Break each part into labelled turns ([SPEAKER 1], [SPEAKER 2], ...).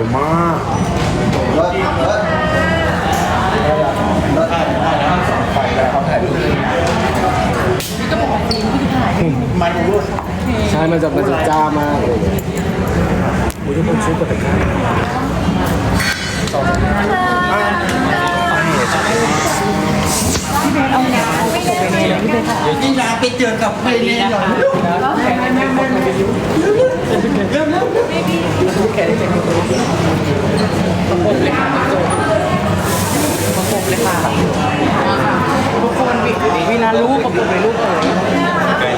[SPEAKER 1] วยมากใช่มันจะมันจะจ้ามากเลยอุ้ยทุกคนช่วยกดตะกร้า
[SPEAKER 2] นี่นะไปเจอกับใครเนี่ยเหรอ
[SPEAKER 3] เวลาลูก ประกบเลยลูกเอ๋ย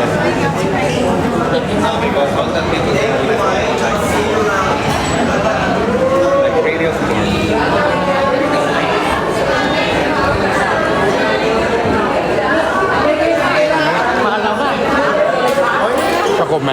[SPEAKER 1] ประกบไหม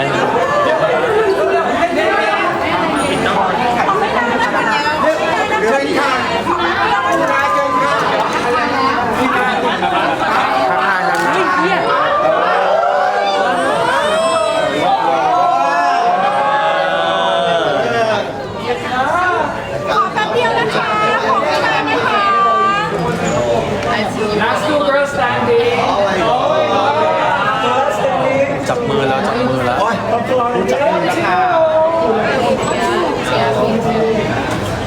[SPEAKER 4] ขอแป๊บเดียวนะคะ ขอไม่นานนะคะ
[SPEAKER 1] จับมือแล้วจับมือแล้ว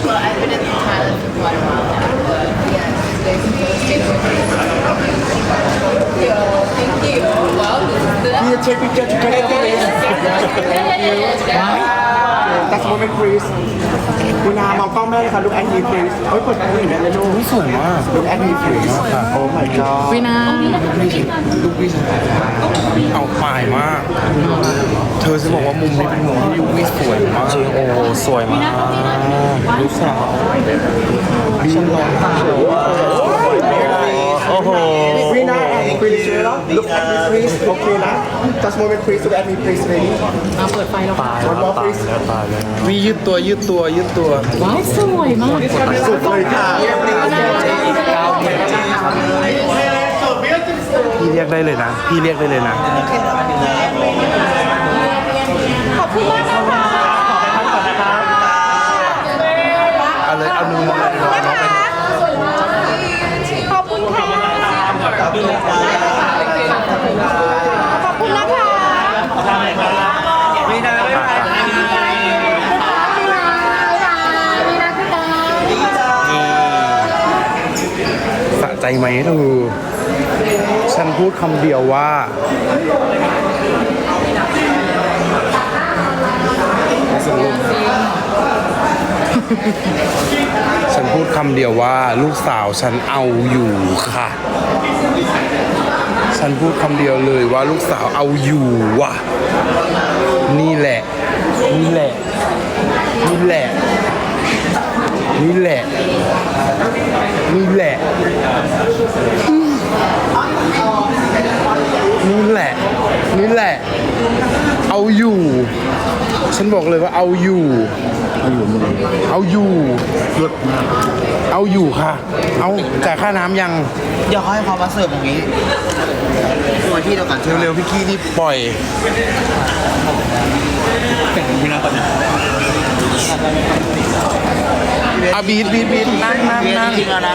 [SPEAKER 5] Well, I've been in Thailand for quite a while now, but yeah, today's the first day for Thank you. Wow, this is good.
[SPEAKER 2] You take picture together please That's moment please คุณนามองกล้องแม่เลยค่ะ look at me please เฮ้ยเปิดกล้องอย่างนี้เลยลูก
[SPEAKER 1] สวยมาก
[SPEAKER 2] look at me please โอ้ my god
[SPEAKER 3] วินา
[SPEAKER 1] เอาปลายมาก เธอจะบอกว่ามุมนี้เป็นมุมที่ยุวิสวยมากจริงโอ้สวยมากลูกสาวฉันร้องไห้โอ้โห
[SPEAKER 2] วีนา and please look at me please โอเคนะ just moment please look at me please baby
[SPEAKER 3] มาเปิดไฟแล้วค่ะ
[SPEAKER 2] one more please
[SPEAKER 1] วียืดตัวยืดตัวยืดตัว
[SPEAKER 3] ว้าวสวยมาก
[SPEAKER 2] สุดเลยค่ะ
[SPEAKER 1] พี่เรียกได้เลยนะ พี่เรียกได้เลยนะ ใจไหมเธอฉันพูดคำเดียวว่า ฉันพูดคำเดียวว่า ลูกสาวฉันเอาอยู่ค่ะ ฉันพูดคำเดียวเลยว่าลูกสาวเอาอยู่ว่ะ นี่แหละ นี่แหละ นี่แหละ นี่แหละ นี่แหละ นี่แหละ นี่แหละ เอาอยู่ ฉันบอกเลยว่าเอาอยู่ เอาอยู่เอาอยู่เอาอยู่ค่ะ เอาจ่ายค่าน้ำยัง
[SPEAKER 2] เดี๋ยวเขาให้เขามาเสิร์ฟตรงนี้ตัวที่เดียวกันใช่ไหม
[SPEAKER 1] เร็วๆพี่กี้นี่ปล่อยอาบีดบีดบีดนั่งนั่งนั่ง
[SPEAKER 2] จริงแล้วนะ